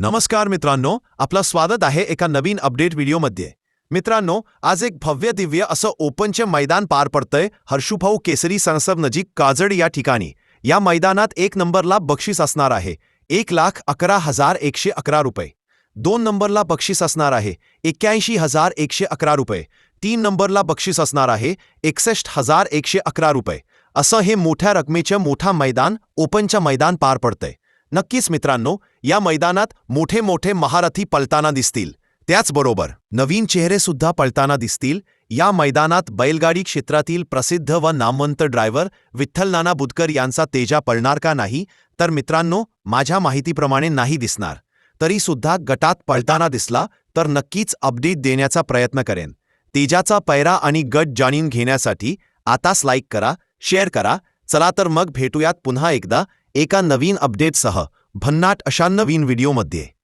नमस्कार मित्रांनो आपलं स्वागत आहे एका नवीन अपडेट व्हिडिओमध्ये. मित्रांनो आज एक भव्य दिव्य असं ओपनचे मैदान पार पडतंय हर्षुभाऊ केसरी संसद नजीक काजड या ठिकाणी. या मैदानात एक नंबरला बक्षीस असणार आहे. एक लाख अकरा हजार एकशे अकरा रुपये. दोन नंबरला बक्षीस असणार आहे. एक्क्याऐंशी हजार एकशे अकरा रुपये. तीन नंबरला बक्षीस असणार आहे. एकसष्ट हजार एकशे अकरा रुपये. असं हे मोठ्या रकमेचं मोठा मैदान ओपनच्या मैदान पार पडतंय. नक्कीच मित्रांनो या मैदानात मोठे मोठे महारथी पळताना दिसतील. त्याचबरोबर नवीन चेहरेसुद्धा पळताना दिसतील. या मैदानात बैलगाडी क्षेत्रातील प्रसिद्ध व नामवंत ड्रायव्हर विठ्ठल नाना बुधकर यांचा तेजा पळणार का नाही तर मित्रांनो माझ्या माहितीप्रमाणे नाही दिसणार. तरीसुद्धा गटात पळताना दिसला तर नक्कीच अपडेट देण्याचा प्रयत्न करेन. तेजाचा पैरा आणि गट जाणून घेण्यासाठी आताच लाईक करा शेअर करा. चला तर मग भेटूयात पुन्हा एकदा. एका नवीन अपडेटसह भन्नाट अशा नवीन व्हिडिओमध्ये.